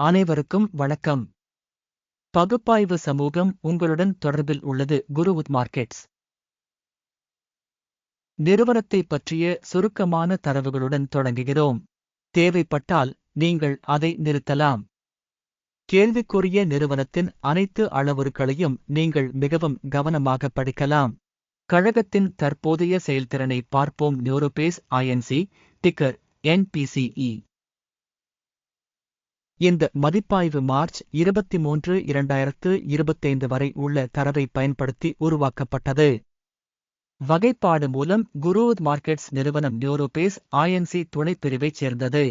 அனைவருக்கும் வணக்கம். பகுப்பாய்வு சமூகம் உங்களுடன் தொடர்பில் உள்ளது குருவுத் மார்க்கெட்ஸ். நிறுவனத்தை பற்றிய சுருக்கமான தரவுகளுடன் தொடங்குகிறோம். தேவைப்பட்டால் நீங்கள் அதை நிறுத்தலாம். கேள்விக்குரிய நிறுவனத்தின் அனைத்து அளவுருக்களையும் நீங்கள் மிகவும் கவனமாக படிக்கலாம். கழகத்தின் தற்போதைய செயல்திறனை பார்ப்போம் நியூரோபேஸ் ஐஎன்சி டிக்கர் என்பிசிஇ இந்த மதிப்பாய்வு மார்ச் இருபத்தி மூன்று இரண்டாயிரத்து இருபத்தைந்து வரை உள்ள தரவை பயன்படுத்தி உருவாக்கப்பட்டது. வகைப்பாடு மூலம் குருவுத் மார்க்கெட்ஸ் நிறுவனம் நியூரோபேஸ் ஐஎன்சி துணைப்பிரிவைச் சேர்ந்தது.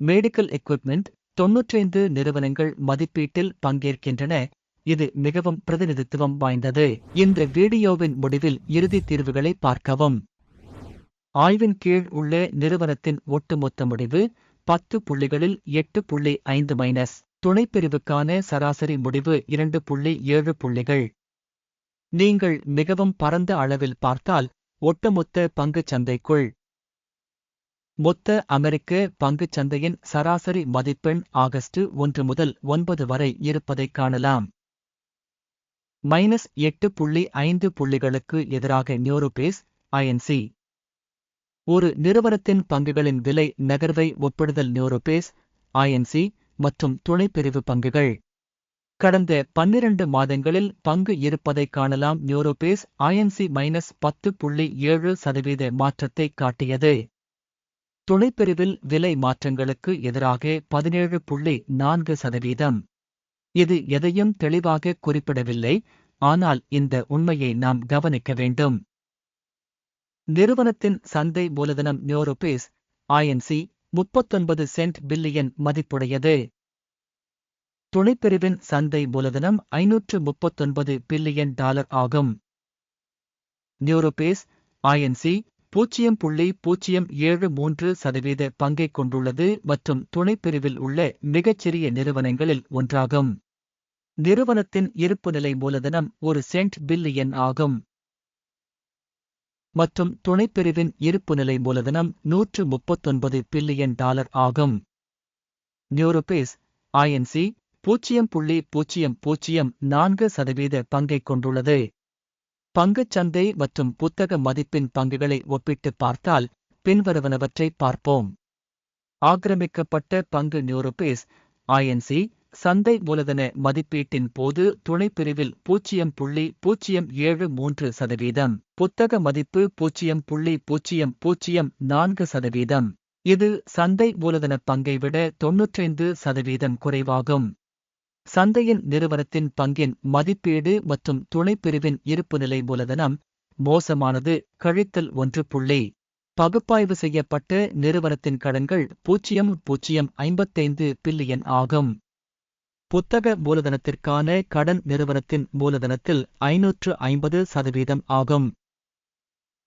மெடிக்கல் எக்யூப்மெண்ட் தொன்னூற்றைந்து நிறுவனங்கள் மதிப்பீட்டில் பங்கேற்கின்றன. இது மிகவும் பிரதிநிதித்துவம் வாய்ந்தது. இந்த வீடியோவின் முடிவில் இறுதி தீர்வுகளை பார்க்கவும். ஆய்வின் கீழ் உள்ள நிறுவனத்தின் ஒட்டுமொத்த முடிவு பத்து புள்ளிகளில் எட்டு புள்ளி ஐந்து மைனஸ் துணைப்பிரிவுக்கான சராசரி முடிவு இரண்டு புள்ளி ஏழு புள்ளிகள். நீங்கள் மிகவும் பரந்த அளவில் பார்த்தால் ஒட்டுமொத்த பங்குச் சந்தைக்குள். மொத்த அமெரிக்க பங்குச் சந்தையின் சராசரி மதிப்பெண் ஆகஸ்ட் ஒன்று முதல் ஒன்பது வரை இருப்பதைக் காணலாம். மைனஸ் எட்டு புள்ளி ஐந்து புள்ளிகளுக்கு எதிராக நியூரோபேஸ் ஐஎன்சி ஒரு நிறுவனத்தின் பங்குகளின் விலை நகர்வை ஒப்பிடுதல் நியூரோபேஸ் ஐஎன்சி மற்றும் துணைப்பிரிவு பங்குகள். கடந்த பன்னிரண்டு மாதங்களில் பங்கு இருப்பதைக் காணலாம். நியூரோபேஸ் ஐஎன்சி மைனஸ் பத்து புள்ளி ஏழு சதவீத மாற்றத்தை காட்டியது. துணைப்பிரிவில் விலை மாற்றங்களுக்கு எதிராக பதினேழு புள்ளி நான்கு சதவீதம். இது எதையும் தெளிவாக குறிப்பிடவில்லை. ஆனால் இந்த உண்மையை நாம் கவனிக்க வேண்டும். நிறுவனத்தின் சந்தை மூலதனம் நியூரோபேஸ் ஐஎன்சி முப்பத்தொன்பது சென்ட் பில்லியன் மதிப்புடையது. துணைப்பிரிவின் சந்தை மூலதனம் ஐநூற்று முப்பத்தொன்பது பில்லியன் டாலர் ஆகும். நியூரோபேஸ் ஐஎன்சி பூஜ்ஜியம் புள்ளி பூஜ்ஜியம் ஏழு மூன்று சதவீத பங்கைக் கொண்டுள்ளது மற்றும் துணைப்பிரிவில் உள்ள மிகச்சிறிய நிறுவனங்களில் ஒன்றாகும். நிறுவனத்தின் இருப்புநிலை மூலதனம் ஒரு சென்ட் பில்லியன் ஆகும். மற்றும் துணைப்பிரிவின் இருப்புநிலை மூலதனம் நூற்று முப்பத்தொன்பது பில்லியன் டாலர் ஆகும். நியூரோபேஸ் ஐஎன்சி பூஜ்ஜியம் புள்ளி பூஜ்ஜியம் பூஜ்ஜியம் நான்கு சதவீத பங்கைக் கொண்டுள்ளது. பங்குச் சந்தை மற்றும் புத்தக மதிப்பின் பங்குகளை ஒப்பிட்டு பார்த்தால் பின்வருவனவற்றை பார்ப்போம். ஆக்கிரமிக்கப்பட்ட பங்கு நியூரோபேஸ் ஐஎன்சி சந்தை மூலதன மதிப்பீட்டின் போது துணைப்பிரிவில் பூஜ்ஜியம் புள்ளி பூஜ்ஜியம் ஏழு மூன்று சதவீதம் புத்தக மதிப்பு பூஜ்ஜியம் புள்ளி பூஜ்ஜியம் பூஜ்ஜியம் நான்கு சதவீதம். இது சந்தை மூலதன பங்கை விட தொன்னூற்றைந்து சதவீதம் குறைவாகும். சந்தையின் நிறுவனத்தின் பங்கின் மதிப்பீடு மற்றும் துணைப்பிரிவின் இருப்புநிலை மூலதனம் மோசமானது கழித்தல் ஒன்று புள்ளி. பகுப்பாய்வு செய்யப்பட்ட நிறுவனத்தின் கடன்கள் பூஜ்ஜியம் பூஜ்ஜியம் ஐம்பத்தைந்து பில்லியன் ஆகும். புத்தக மூலதனத்திற்கான கடன் நிறுவனத்தின் மூலதனத்தில் ஐநூற்று ஐம்பது சதவீதம் ஆகும்.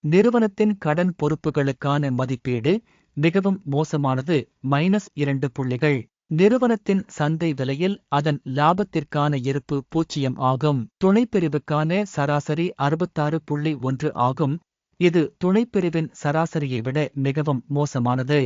நிறுவனத்தின் கடன் பொறுப்புகளுக்கான மதிப்பீடு மிகவும் மோசமானது மைனஸ் இரண்டு புள்ளிகள். நிறுவனத்தின் சந்தை விலையில் அதன் லாபத்திற்கான இருப்பு பூஜ்ஜியம் ஆகும். துணைப்பிரிவுக்கான சராசரி அறுபத்தாறு புள்ளி ஒன்று ஆகும். இது துணைப்பிரிவின் சராசரியை விட மிகவும் மோசமானது.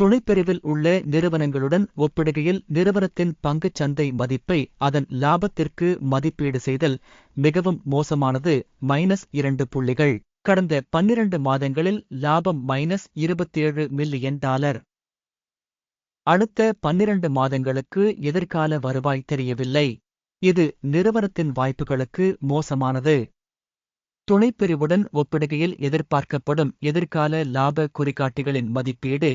துணைப்பிரிவில் உள்ள நிறுவனங்களுடன் ஒப்பிடுகையில் நிறுவனத்தின் பங்குச் சந்தை மதிப்பை அதன் லாபத்திற்கு மதிப்பீடு செய்தல் மிகவும் மோசமானது மைனஸ் இரண்டு புள்ளிகள். கடந்த பன்னிரண்டு மாதங்களில் லாபம் மைனஸ் இருபத்தேழு மில்லியன் டாலர். அடுத்த பன்னிரண்டு மாதங்களுக்கு எதிர்கால வருவாய் தெரியவில்லை. இது நிறுவனத்தின் வாய்ப்புகளுக்கு மோசமானது. துணைப்பிரிவுடன் ஒப்பிடுகையில் எதிர்பார்க்கப்படும் எதிர்கால லாப குறிகாட்டிகளின் மதிப்பீடு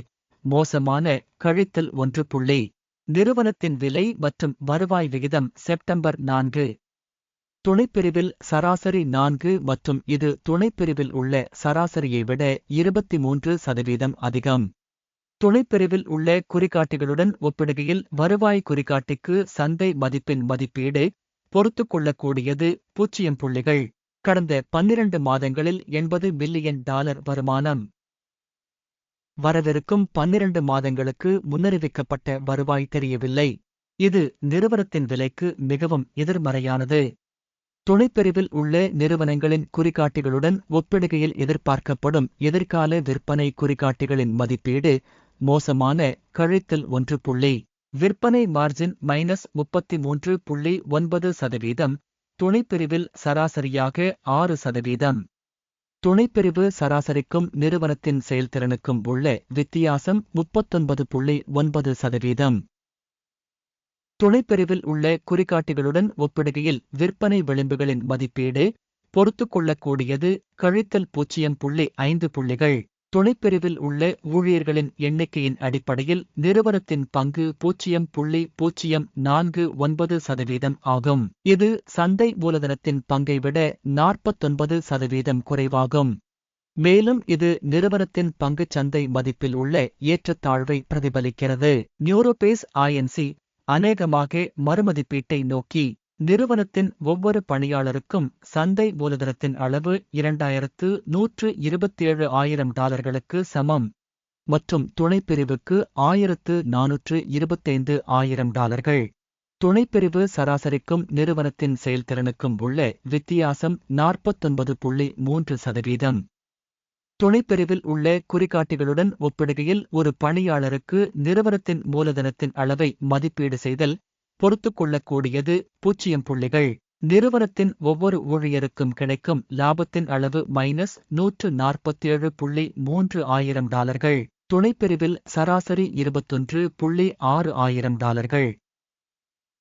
மோசமான கழித்தல் ஒன்று புள்ளி. நிறுவனத்தின் விலை மற்றும் வருவாய் விகிதம் செப்டம்பர் நான்கு. துணைப்பிரிவில் சராசரி நான்கு மற்றும் இது துணைப்பிரிவில் உள்ள சராசரியை விட இருபத்தி மூன்று சதவீதம் அதிகம். துணைப்பிரிவில் உள்ள குறிகாட்டிகளுடன் ஒப்பிடுகையில் வருவாய் குறிகாட்டிக்கு சந்தை மதிப்பின் மதிப்பீடு பொறுத்துக்கொள்ளக்கூடியது கொள்ளக்கூடியது பூஜ்ஜியம் புள்ளிகள். கடந்த பன்னிரண்டு மாதங்களில் எண்பது மில்லியன் டாலர் வருமானம். வரவிருக்கும் பன்னிரண்டு மாதங்களுக்கு முன்னறிவிக்கப்பட்ட வருவாய் தெரியவில்லை. இது நிறுவனத்தின் விலைக்கு மிகவும் எதிர்மறையானது. துணைப்பிரிவில் உள்ள நிறுவனங்களின் குறிகாட்டிகளுடன் ஒப்பிடுகையில் எதிர்பார்க்கப்படும் எதிர்கால விற்பனை குறிகாட்டிகளின் மதிப்பீடு மோசமான கழித்தல் ஒன்று புள்ளி. விற்பனை மார்ஜின் மைனஸ் முப்பத்தி மூன்று புள்ளி ஒன்பது சதவீதம். துணைப்பிரிவில் சராசரியாக ஆறு சதவீதம். துணைப்பிரிவு சராசரிக்கும் நிறுவனத்தின் செயல்திறனுக்கும் உள்ள வித்தியாசம் முப்பத்தொன்பது புள்ளி ஒன்பது சதவீதம். துணைப்பிரிவில் உள்ள குறிகாட்டிகளுடன் ஒப்பிடுகையில் விற்பனை விளிம்புகளின் மதிப்பீடு பொறுத்துக்கொள்ளக்கூடியது கழித்தல் பூஜ்ஜியம் புள்ளி ஐந்து புள்ளிகள். துணைப்பிரிவில் உள்ள ஊழியர்களின் எண்ணிக்கையின் அடிப்படையில் நிறுவனத்தின் பங்கு பூஜ்ஜியம் புள்ளி பூஜ்ஜியம் நான்கு ஒன்பது சதவீதம் ஆகும். இது சந்தை மூலதனத்தின் பங்கை விட நாற்பத்தொன்பது சதவீதம் குறைவாகும். மேலும் இது நிறுவனத்தின் பங்குச் சந்தை மதிப்பில் உள்ள ஏற்றத்தாழ்வை பிரதிபலிக்கிறது. நியூரோபேஸ் ஐஎன்சி அநேகமாக மறுமதிப்பீட்டை நோக்கி நிறுவனத்தின் ஒவ்வொரு பணியாளருக்கும் சந்தை மூலதனத்தின் அளவு இரண்டாயிரத்து நூற்று இருபத்தேழு ஆயிரம் டாலர்களுக்கு சமம் மற்றும் துணைப்பிரிவுக்கு ஆயிரத்து நானூற்று இருபத்தைந்து ஆயிரம் டாலர்கள். துணைப்பிரிவு சராசரிக்கும் நிறுவனத்தின் செயல்திறனுக்கும் உள்ள வித்தியாசம் நாற்பத்தொன்பது புள்ளி மூன்று சதவீதம். துணைப்பிரிவில் உள்ள குறிகாட்டிகளுடன் ஒப்பிடுகையில் ஒரு பணியாளருக்கு நிறுவனத்தின் மூலதனத்தின் அளவை மதிப்பீடு செய்தல் பொறுத்துக்கொள்ளக்கூடியது பூஜ்ஜியம் புள்ளிகள். நிறுவனத்தின் ஒவ்வொரு ஊழியருக்கும் கிடைக்கும் லாபத்தின் அளவு மைனஸ் நூற்று நாற்பத்தி ஏழு புள்ளி மூன்று ஆயிரம் டாலர்கள். துணைப்பிரிவில் சராசரி இருபத்தொன்று புள்ளி ஆறு ஆயிரம் டாலர்கள்.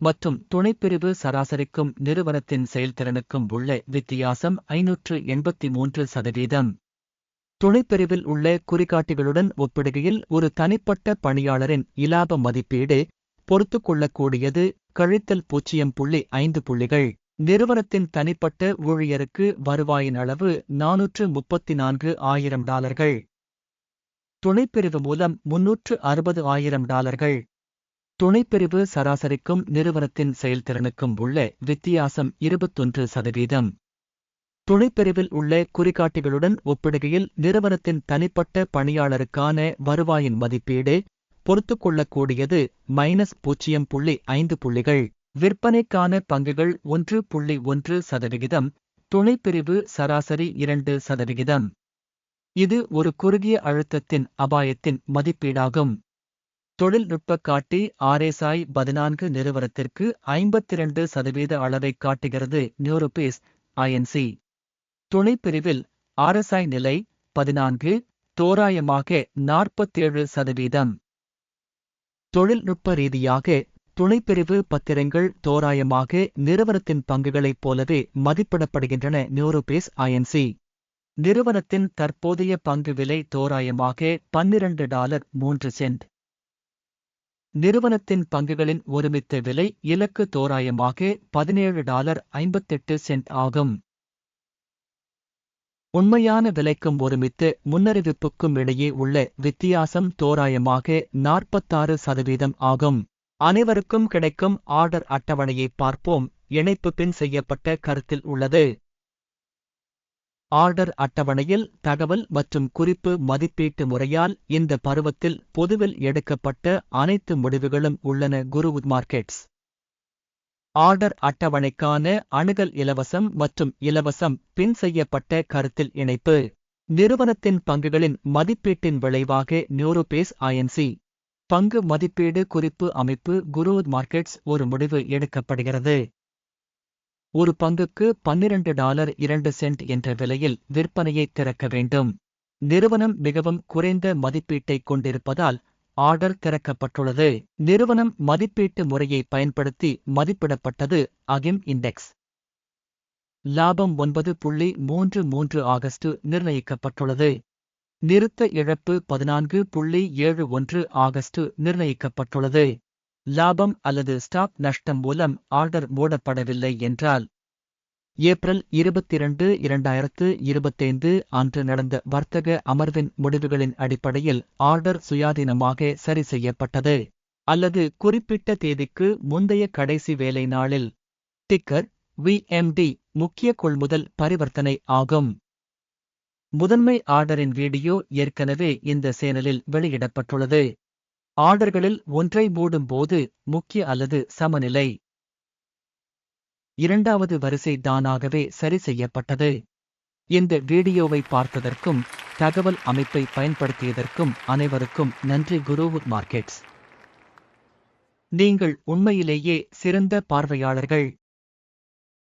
மற்றும் துணைப்பிரிவு சராசரிக்கும் நிறுவனத்தின் செயல்திறனுக்கும் உள்ள வித்தியாசம் ஐநூற்று எண்பத்தி மூன்று சதவீதம். துணைப்பிரிவில் உள்ள குறிகாட்டிகளுடன் ஒப்பிடுகையில் ஒரு தனிப்பட்ட பணியாளரின் இலாப மதிப்பீடு பொறுத்துக்கொள்ளக்கூடியது கழித்தல் பூஜ்ஜியம் புள்ளி ஐந்து புள்ளிகள். நிறுவனத்தின் தனிப்பட்ட ஊழியருக்கு வருவாயின் அளவு நானூற்று முப்பத்தி நான்கு ஆயிரம் டாலர்கள். துணைப்பிரிவு மூலம் முன்னூற்று அறுபது ஆயிரம் டாலர்கள். துணைப்பிரிவு சராசரிக்கும் நிறுவனத்தின் செயல்திறனுக்கும் உள்ள வித்தியாசம் இருபத்தொன்று சதவீதம். துணைப்பிரிவில் உள்ள குறிகாட்டிகளுடன் ஒப்பிடுகையில் நிறுவனத்தின் தனிப்பட்ட பணியாளருக்கான வருவாயின் மதிப்பீடு பொறுத்துக்கொள்ளக்கூடியது மைனஸ் பூஜ்ஜியம் புள்ளி ஐந்து புள்ளிகள். விற்பனைக்கான பங்குகள் ஒன்று புள்ளி ஒன்று சதவிகிதம். துணைப்பிரிவு சராசரி இரண்டு சதவிகிதம். இது ஒரு குறுகிய அழுத்தத்தின் அபாயத்தின் மதிப்பீடாகும். தொழில்நுட்ப காட்டி ஆர்எஸ்ஐ பதினான்கு நிறுவனத்திற்கு ஐம்பத்திரண்டு சதவீத அளவை காட்டுகிறது நியூரோபேஸ் ஐஎன்சி துணைப்பிரிவில் ஆர்எஸ்ஐ நிலை பதினான்கு தோராயமாக நாற்பத்தேழு சதவீதம். தொழில்நுட்ப ரீதியாக துணைப்பிரிவு பத்திரங்கள் தோராயமாக நிறுவனத்தின் பங்குகளைப் போலவே மதிப்பிடப்படுகின்றன நியூரோபேஸ் ஐஎன்சி நிறுவனத்தின் தற்போதைய பங்கு விலை தோராயமாக பன்னிரண்டு டாலர் மூன்று சென்ட். நிறுவனத்தின் பங்குகளின் ஒருமித்த விலை இலக்கு தோராயமாக பதினேழு டாலர் ஐம்பத்தெட்டு சென்ட் ஆகும். உண்மையான விலைக்கும் ஒருமித்து முன்னறிவிப்புக்கும் இடையே உள்ள வித்தியாசம் தோராயமாக நாற்பத்தாறு சதவீதம் ஆகும். அனைவருக்கும் கிடைக்கும் ஆர்டர் அட்டவணையை பார்ப்போம். இணைப்பு பின் செய்யப்பட்ட கருத்தில் உள்ளது. ஆர்டர் அட்டவணையில் தகவல் மற்றும் குறிப்பு மதிப்பீட்டு முறையால் இந்த பருவத்தில் பொதுவில் எடுக்கப்பட்ட அனைத்து முடிவுகளும் உள்ளன. குருவுத் மார்க்கெட்ஸ். ஆர்டர் அட்டவணைக்கான அணுகல் இலவசம் மற்றும் இலவசம் பின் செய்யப்பட்ட கருத்தில் இணைப்பு. நிறுவனத்தின் பங்குகளின் மதிப்பீட்டின் விளைவாக நியூரோபேஸ் ஐஎன்சி பங்கு மதிப்பீடு குறிப்பு அமைப்பு குரு மார்க்கெட்ஸ் ஒரு முடிவு எடுக்கப்படுகிறது. ஒரு பங்குக்கு பன்னிரண்டு டாலர் இரண்டு சென்ட் என்ற விலையில் விற்பனையை திறக்க வேண்டும். நிறுவனம் மிகவும் குறைந்த மதிப்பீட்டை கொண்டிருப்பதால் ஆர்டர் திறக்கப்பட்டுள்ளது. நிறுவனம் மதிப்பீட்டு முறையை பயன்படுத்தி மதிப்பிடப்பட்டது. அகிம் இண்டெக்ஸ். லாபம் ஒன்பது புள்ளி மூன்று மூன்று ஆகஸ்ட் நிர்ணயிக்கப்பட்டுள்ளது. நிறுத்த இழப்பு பதினான்கு புள்ளி ஏழு ஒன்று ஆகஸ்ட் நிர்ணயிக்கப்பட்டுள்ளது. லாபம் அல்லது ஸ்டாக் நஷ்டம் மூலம் ஆர்டர் மூடப்படவில்லை என்றால் ஏப்ரல் இருபத்திரண்டு இரண்டாயிரத்து இருபத்தைந்து அன்று நடந்த வர்த்தக அமர்வின் முடிவுகளின் அடிப்படையில் ஆர்டர் சுயாதீனமாக சரி செய்யப்பட்டது. அல்லது குறிப்பிட்ட தேதிக்கு முந்தைய கடைசி வேலை நாளில். டிக்கர் விஎம்டி முக்கிய கொள்முதல் பரிவர்த்தனை ஆகும். முதன்மை ஆர்டரின் வீடியோ ஏற்கனவே இந்த சேனலில் வெளியிடப்பட்டுள்ளது. ஆர்டர்களில் ஒன்றை மூடும்போது முக்கிய அல்லது சமநிலை. இரண்டாவது வரிசை தானாகவே சரி செய்யப்பட்டது. இந்த வீடியோவை பார்த்ததற்கும் தகவல் அமைப்பை பயன்படுத்தியதற்கும் அனைவருக்கும் நன்றி குருவு மார்க்கெட்ஸ். நீங்கள் உண்மையிலேயே சிறந்த பார்வையாளர்கள்.